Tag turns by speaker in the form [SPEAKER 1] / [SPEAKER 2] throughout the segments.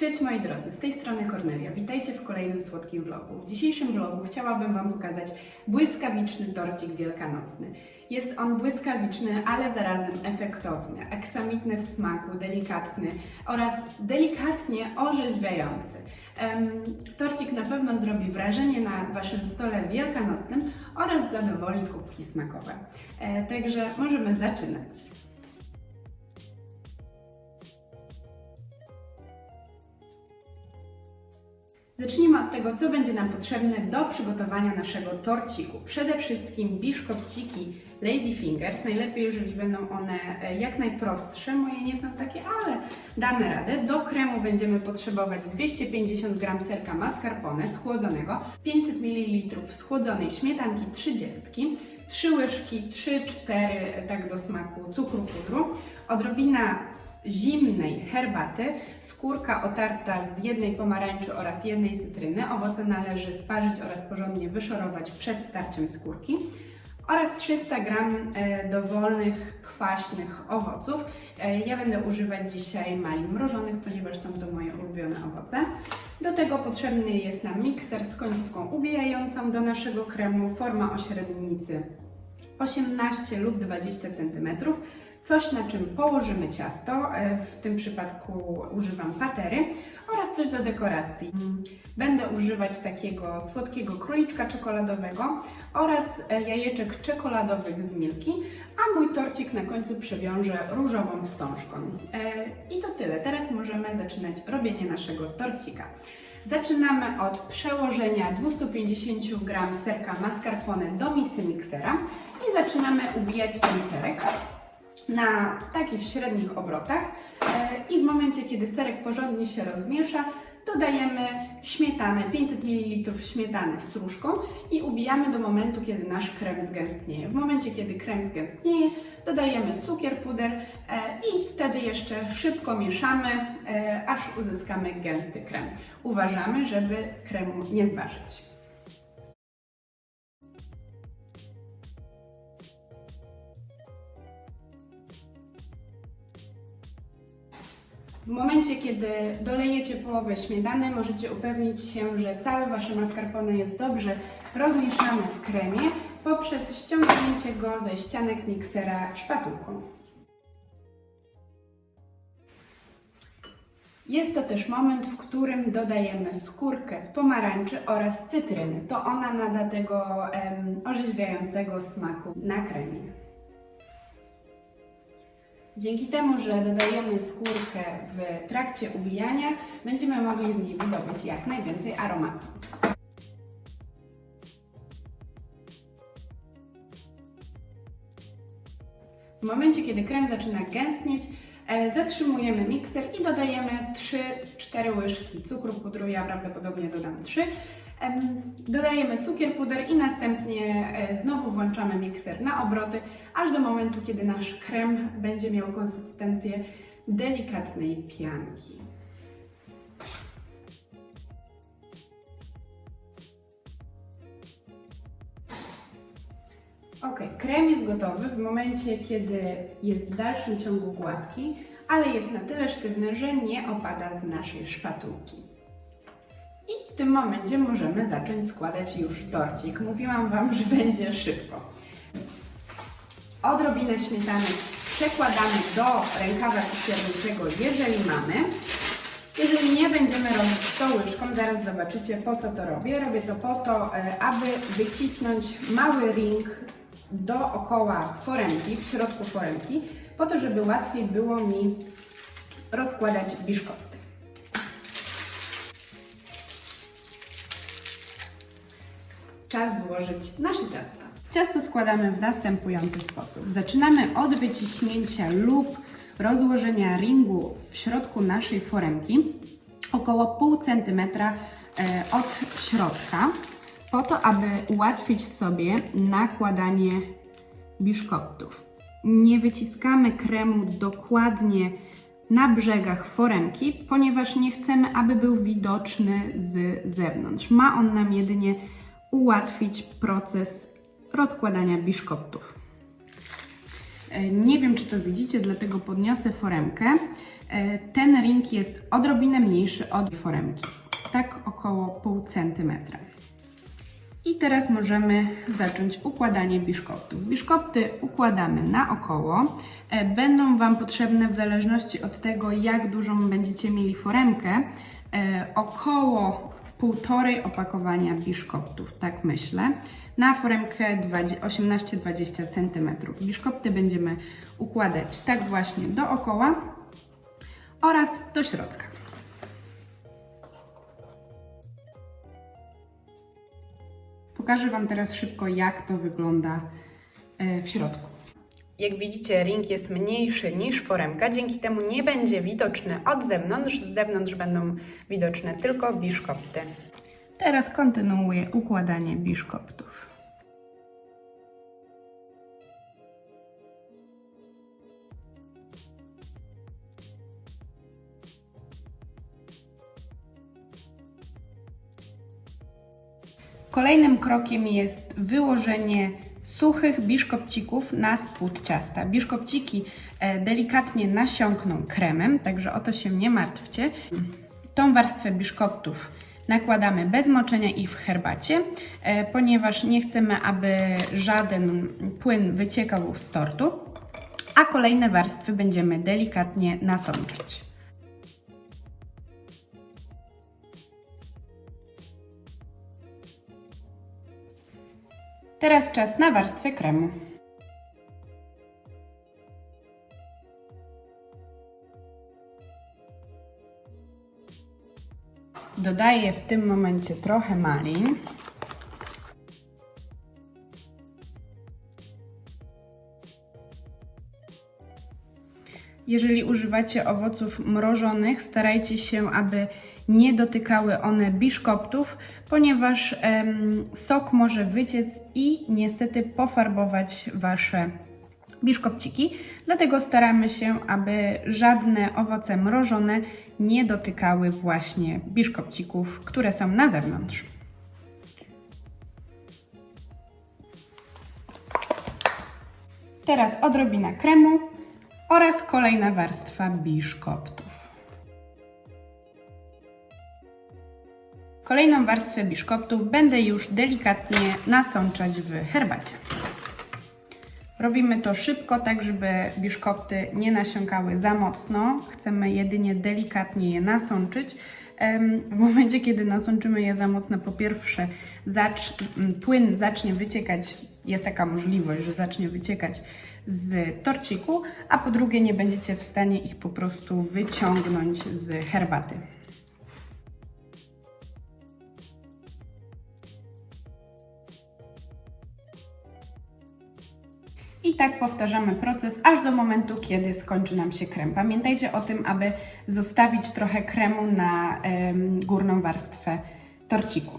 [SPEAKER 1] Cześć moi drodzy, z tej strony Kornelia. Witajcie w kolejnym słodkim vlogu. W dzisiejszym vlogu chciałabym Wam pokazać błyskawiczny torcik wielkanocny. Jest on błyskawiczny, ale zarazem efektowny, aksamitny w smaku, delikatny oraz delikatnie orzeźwiający. Em, torcik na pewno zrobi wrażenie na Waszym stole wielkanocnym oraz zadowoli kubki smakowe. E, także możemy zaczynać. Zacznijmy od tego, co będzie nam potrzebne do przygotowania naszego torciku. Przede wszystkim biszkopciki Lady Fingers. Najlepiej, jeżeli będą one e, jak najprostsze. Moje nie są takie, ale damy radę. Do kremu będziemy potrzebować 250 g serka mascarpone schłodzonego, 500 ml schłodzonej śmietanki 30, 3 łyżki, 3-4 tak do smaku cukru pudru, odrobina zimnej herbaty, skórka otarta z jednej pomarańczy oraz jednej cytryny. Owoce należy sparzyć oraz porządnie wyszorować przed starciem skórki oraz 300 g e, dowolnych, kwaśnych owoców. E, Ja będę używać dzisiaj malin mrożonych, ponieważ są to moje ulubione owoce. Do tego potrzebny jest nam mikser z końcówką ubijającą do naszego kremu, forma o średnicy 18 lub 20 cm. Coś na czym położymy ciasto, e, w tym przypadku używam patery oraz coś do dekoracji. Będę używać takiego słodkiego króliczka czekoladowego oraz e, jajeczek czekoladowych z Milki, a mój torcik na końcu przewiążę różową wstążką. E, I to tyle. Teraz możemy zaczynać robienie naszego torcika. Zaczynamy od przełożenia 250 g serka mascarpone do misy miksera i zaczynamy ubijać ten serek na takich średnich obrotach E, i w momencie, kiedy serek porządnie się rozmiesza, dodajemy śmietanę, 500 ml śmietany stróżką i ubijamy do momentu, kiedy nasz krem zgęstnieje. W momencie, kiedy krem zgęstnieje, dodajemy cukier puder e, i wtedy jeszcze szybko mieszamy, e, aż uzyskamy gęsty krem. Uważamy, żeby kremu nie zważyć. W momencie, kiedy dolejecie połowę śmietany, możecie upewnić się, że całe Wasze mascarpone jest dobrze rozmieszane w kremie poprzez ściągnięcie go ze ścianek miksera szpatułką. Jest to też moment, w którym dodajemy skórkę z pomarańczy oraz cytryny. To ona nada tego em, orzeźwiającego smaku na kremie. Dzięki temu, że dodajemy skórkę w trakcie ubijania, będziemy mogli z niej wydobyć jak najwięcej aromatu. W momencie, kiedy krem zaczyna gęstnieć, e, zatrzymujemy mikser i dodajemy 3-4 łyżki cukru pudru, ja prawdopodobnie dodam 3. Em, Dodajemy cukier puder i następnie e, znowu włączamy mikser na obroty, aż do momentu, kiedy nasz krem będzie miał konsystencję delikatnej pianki. Ok, krem jest gotowy w momencie, kiedy jest w dalszym ciągu gładki, ale jest na tyle sztywny, że nie opada z naszej szpatułki. I w tym momencie możemy zacząć składać już torcik. Mówiłam Wam, że będzie szybko. Odrobinę śmietany przekładamy do rękawa kierowniczego, jeżeli mamy. Jeżeli nie będziemy robić to łyżką, zaraz zobaczycie po co to robię. Robię to po to, e, aby wycisnąć mały ring dookoła foremki, w środku foremki, po to, żeby łatwiej było mi rozkładać biszkopty. Czas złożyć nasze ciasto. Ciasto składamy w następujący sposób. Zaczynamy od wyciśnięcia lub rozłożenia ringu w środku naszej foremki, około pół centymetra e, od środka, po to, aby ułatwić sobie nakładanie biszkoptów. Nie wyciskamy kremu dokładnie na brzegach foremki, ponieważ nie chcemy, aby był widoczny z zewnątrz. Ma on nam jedynie ułatwić proces rozkładania biszkoptów. E, Nie wiem, czy to widzicie, dlatego podniosę foremkę. E, Ten ring jest odrobinę mniejszy od foremki, tak około pół centymetra. I teraz możemy zacząć układanie biszkoptów. Biszkopty układamy naokoło. E, Będą Wam potrzebne w zależności od tego, jak dużą będziecie mieli foremkę, około półtorej opakowania biszkoptów, tak myślę. Na foremkę 20 18-20 cm. Biszkopty będziemy układać tak właśnie dookoła oraz do środka. Pokażę Wam teraz szybko, jak to wygląda e, w środku. Jak widzicie, ring jest mniejszy niż foremka, dzięki temu nie będzie widoczny od zewnątrz. Z zewnątrz będą widoczne tylko biszkopty. Teraz kontynuuję układanie biszkoptów. Kolejnym krokiem jest wyłożenie suchych biszkopcików na spód ciasta. Biszkopciki e, delikatnie nasiąkną kremem, także o to się nie martwcie. Tą warstwę biszkoptów nakładamy bez moczenia ich w herbacie, e, ponieważ nie chcemy, aby żaden płyn wyciekał z tortu, a kolejne warstwy będziemy delikatnie nasączać. Teraz czas na warstwę kremu. Dodaję w tym momencie trochę malin. Jeżeli używacie owoców mrożonych, starajcie się, aby nie dotykały one biszkoptów, ponieważ em, sok może wyciec i niestety pofarbować Wasze biszkopciki. Dlatego staramy się, aby żadne owoce mrożone nie dotykały właśnie biszkopcików, które są na zewnątrz. Teraz odrobina kremu oraz kolejna warstwa biszkoptów. Kolejną warstwę biszkoptów będę już delikatnie nasączać w herbacie. Robimy to szybko, tak żeby biszkopty nie nasiąkały za mocno. Chcemy jedynie delikatnie je nasączyć. W momencie, kiedy nasączymy je za mocno, po pierwsze płyn zacznie wyciekać, jest taka możliwość, że zacznie wyciekać z torciku, a po drugie nie będziecie w stanie ich po prostu wyciągnąć z herbaty. I tak powtarzamy proces aż do momentu, kiedy skończy nam się krem. Pamiętajcie o tym, aby zostawić trochę kremu na górną warstwę torciku.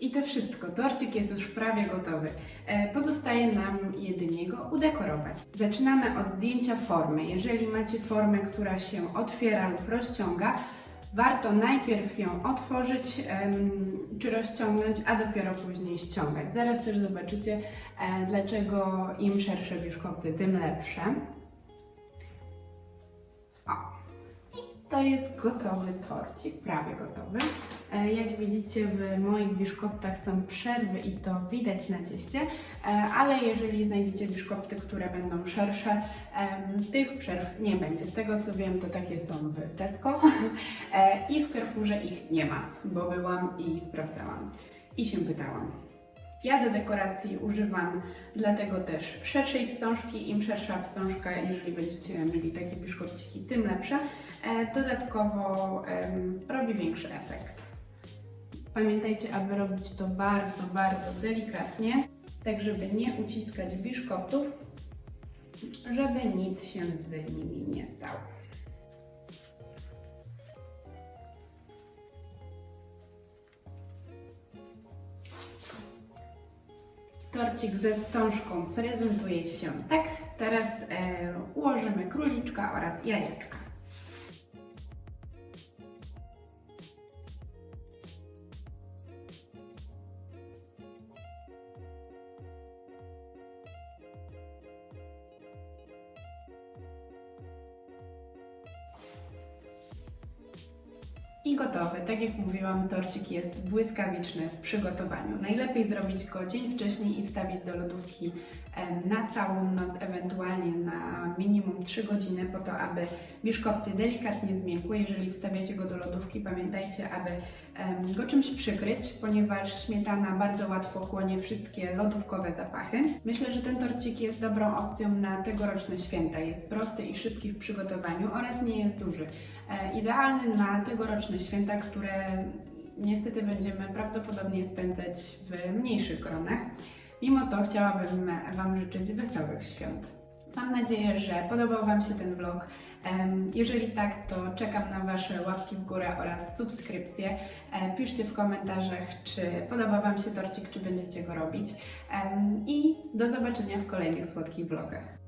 [SPEAKER 1] I to wszystko. Torcik jest już prawie gotowy. E, Pozostaje nam jedynie go udekorować. Zaczynamy od zdjęcia formy. Jeżeli macie formę, która się otwiera lub rozciąga, warto najpierw ją otworzyć czy rozciągnąć, a dopiero później ściągać. Zaraz też zobaczycie, e, dlaczego im szersze biszkopty, tym lepsze. O. To jest gotowy torcik, prawie gotowy. E, Jak widzicie, w moich biszkoptach są przerwy i to widać na cieście, e, ale jeżeli znajdziecie biszkopty, które będą szersze, tych przerw nie będzie. Z tego co wiem, to takie są w Tesco E, i w Carrefourze ich nie ma, bo byłam i sprawdzałam i się pytałam. Ja do dekoracji używam dlatego też szerszej wstążki. Im szersza wstążka, jeżeli będziecie mieli takie biszkopciki, tym lepsza. E, Dodatkowo robi większy efekt. Pamiętajcie, aby robić to bardzo, bardzo delikatnie, tak żeby nie uciskać biszkoptów, żeby nic się z nimi nie stało. Torcik ze wstążką prezentuje się tak. Teraz e, ułożymy króliczka oraz jajeczka. I gotowy. Tak jak mówiłam, torcik jest błyskawiczny w przygotowaniu. Najlepiej zrobić go dzień wcześniej i wstawić do lodówki na całą noc, ewentualnie na minimum 3 godziny, po to, aby biszkopty delikatnie zmiękły. Jeżeli wstawiacie go do lodówki, pamiętajcie, aby go czymś przykryć, ponieważ śmietana bardzo łatwo chłonie wszystkie lodówkowe zapachy. Myślę, że ten torcik jest dobrą opcją na tegoroczne święta. Jest prosty i szybki w przygotowaniu oraz nie jest duży. E, Idealny na tegoroczne święta, które niestety będziemy prawdopodobnie spędzać w mniejszych gronach. Mimo to chciałabym Wam życzyć wesołych świąt. Mam nadzieję, że podobał Wam się ten vlog. Jeżeli tak, to czekam na Wasze łapki w górę oraz subskrypcje. Piszcie w komentarzach, czy podoba Wam się torcik, czy będziecie go robić. I do zobaczenia w kolejnych słodkich vlogach.